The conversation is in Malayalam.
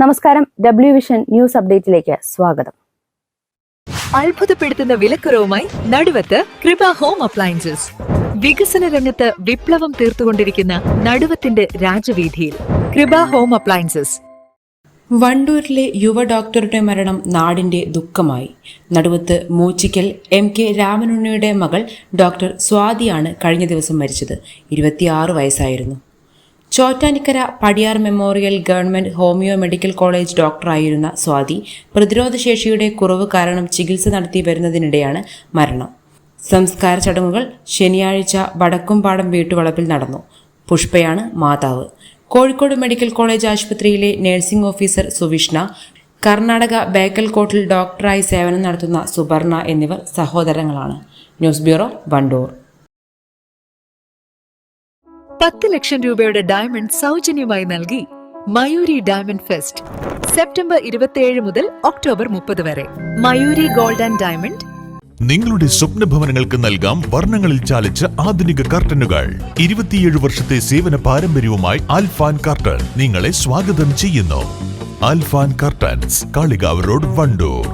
നമസ്കാരം. ഡബ്ല്യു വിഷൻ ന്യൂസ് അപ്ഡേറ്റിലേക്ക് സ്വാഗതം. അത്ഭുതപ്പെടുത്തുന്ന വിലക്കുറവുമായി നടുവത്ത് കൃപ ഹോം അപ്ലയൻസസ്. വികസന രംഗത്ത് വിപ്ലവം തീർത്തുകൊണ്ടിരിക്കുന്ന നടുവത്തിന്റെ രാജവീതിയിൽ കൃപ ഹോം അപ്ലയൻസസ്. വണ്ടൂരിലെ യുവ ഡോക്ടറുടെ മരണം നാടിന്റെ ദുഃഖമായി. നടുവത്ത് മൂച്ചിക്കൽ എം കെ രാമനുണ്ണിയുടെ മകൾ ഡോക്ടർ സ്വാതിയാണ് കഴിഞ്ഞ ദിവസം മരിച്ചത്. ഇരുപത്തിയാറ് വയസ്സായിരുന്നു. Chottanikkara Padiyar memorial government homeo medical college ഡോക്ടറായിരുന്ന Swathi പ്രതിരോധശേഷിയുടെ കുറവ് കാരണം ചികിത്സ നടത്തി വരുന്നതിനിടെയാണ് മരണം. സംസ്കാര ചടങ്ങുകൾ ശനിയാഴ്ച വടക്കുംപാടം വീട്ടുവളപ്പിൽ നടന്നു. പുഷ്പയാണ് മാതാവ്. കോഴിക്കോട് മെഡിക്കൽ കോളേജ് ആശുപത്രിയിലെ നഴ്സിംഗ് ഓഫീസർ സുവിഷ്ണ കർണാടക ബേക്കൽ കോട്ടിൽ ഡോക്ടറായി സേവനം നടത്തുന്ന സുബർണ എന്നിവർ സഹോദരങ്ങളാണ്. News bureau Wandoor. പത്ത് ലക്ഷം രൂപയുടെ ഡയമണ്ട് സൗജന്യമായി നൽകി മയൂരി ഡയമണ്ട് ഫെസ്റ്റ് സെപ്റ്റംബർ ഇരുപത്തിയേഴ് മുതൽ ഒക്ടോബർ മുപ്പത് വരെ. മയൂരി ഗോൾഡ് ആൻഡ് ഡയമണ്ട് നിങ്ങളുടെ സ്വപ്ന ഭവനങ്ങൾക്ക് നൽകാം വർണങ്ങളിൽ ചാലിച്ച ആധുനിക കർട്ടനുകൾ. ഇരുപത്തിയേഴ് വർഷത്തെ സേവന പാരമ്പര്യവുമായി ആൽഫാൻ കർട്ടൻ നിങ്ങളെ സ്വാഗതം ചെയ്യുന്നു. Alfan curtains Kalikavu road Wandoor.